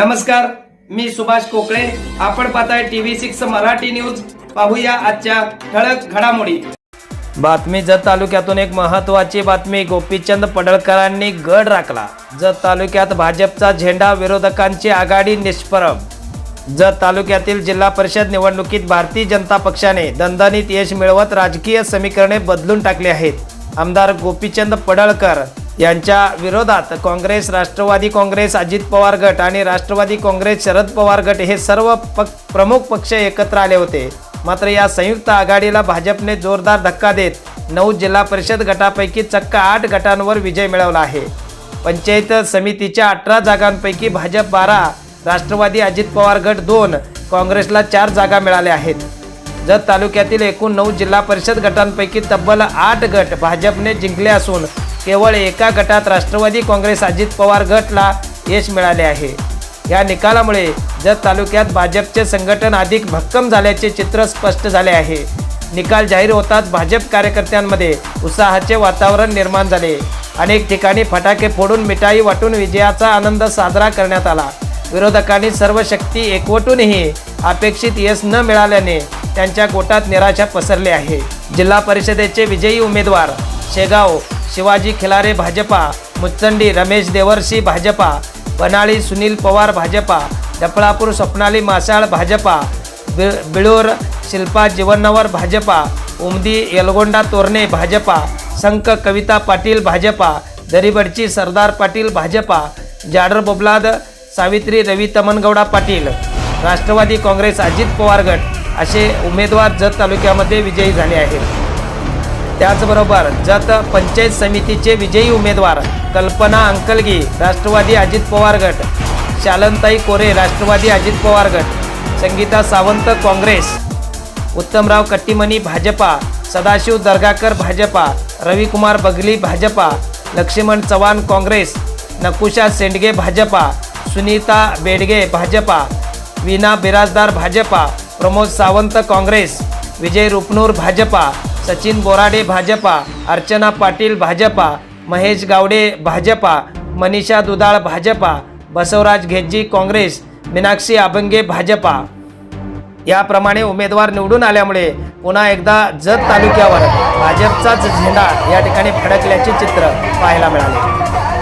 नमस्कार मी सुभाष कोकळे आपण पाहताय टीव्ही सिक्स मराठी न्यूज. पाहूया आजच्या ठळक घडामोडी. बातमी जत तालुक्यातून एक महत्वाची बातमी. गोपीचंद पडळकरांनी गड राखला. जत तालुक्यात भाजपचा झेंडा विरोधकांची आघाडी निष्प्रभ जत तालुक्यातील जिल्हा परिषद निवडणुकीत भारतीय जनता पक्षाने दणदणीत यश मिळवत राजकीय समीकरणे बदलून टाकली आहेत. आमदार गोपीचंद पडळकर यांच्या विरोधात काँग्रेस राष्ट्रवादी काँग्रेस अजित पवार गट आणि राष्ट्रवादी काँग्रेस शरद पवार गट हे सर्व पक प्रमुख पक्ष एकत्र आले होते. मात्र या संयुक्त आघाडीला भाजपने जोरदार धक्का देत नऊ जिल्हा परिषद गटापैकी चक्क आठ गटांवर विजय मिळवला आहे. पंचायत समितीच्या अठरा जागांपैकी भाजप बारा राष्ट्रवादी अजित पवार गट दोन काँग्रेसला चार जागा मिळाल्या आहेत. जत तालुक्यातील एकूण नऊ जिल्हा परिषद गटांपैकी तब्बल आठ गट भाजपने जिंकले असून केवळ एका गटात राष्ट्रवादी काँग्रेस अजित पवार गटला यश मिळाले आहे. या निकालामुळे जत तालुक्यात भाजपचे संघटन अधिक भक्कम झाल्याचे चित्र स्पष्ट झाले आहे. निकाल जाहीर होताच भाजप कार्यकर्त्यांमध्ये उत्साहाचे वातावरण निर्माण झाले. अनेक ठिकाणी फटाके फोडून मिठाई वाटून विजयाचा आनंद साजरा करण्यात आला. विरोधकांनी सर्व शक्ती एकवटूनही अपेक्षित यश न मिळाल्याने त्यांच्या गोटात निराशा पसरली आहे. जिल्हा परिषदेचे विजयी उमेदवार शेगाव शिवाजी खिलारे भाजपा मुच्चंडी रमेश देवर्षी भाजपा बनाळी सुनील पवार भाजपा डफळापूर स्वप्नाली मासाळ भाजपा बि बिळूर शिल्पा जीवन्नवर भाजपा उमदी यलगोंडा तोरणे भाजपा संक कविता पाटील भाजपा दरीबडची सरदार पाटील भाजपा जाडर बोबलाद सावित्री रवी तमनगौडा पाटील राष्ट्रवादी काँग्रेस अजित पवार गट असे उमेदवार जत तालुक्यामध्ये विजयी झाले आहेत. त्याचबरोबर जत पंचायत समितीचे विजयी उमेदवार कल्पना अंकलगी राष्ट्रवादी अजित पवार गट शालनताई कोरे राष्ट्रवादी अजित पवार गट संगीता सावंत काँग्रेस उत्तमराव कट्टीमणी भाजपा सदाशिव दर्गाकर भाजपा रविकुमार बगली भाजपा लक्ष्मण चव्हाण काँग्रेस नकुशा सेंडगे भाजपा सुनीता बेडगे भाजपा वीणा बिराजदार भाजपा प्रमोद सावंत काँग्रेस विजय रुपनूर भाजपा सचिन बोराडे भाजपा अर्चना पाटील भाजपा महेश गावडे भाजपा मनीषा दुधाळ भाजपा बसवराज घेज्जी काँग्रेस मीनाक्षी आभंगे भाजपा. याप्रमाणे उमेदवार निवडून आल्यामुळे पुन्हा एकदा जत तालुक्यावर भाजपचाच झेंडा या ठिकाणी फडकल्याचे चित्र पाहायला मिळाले.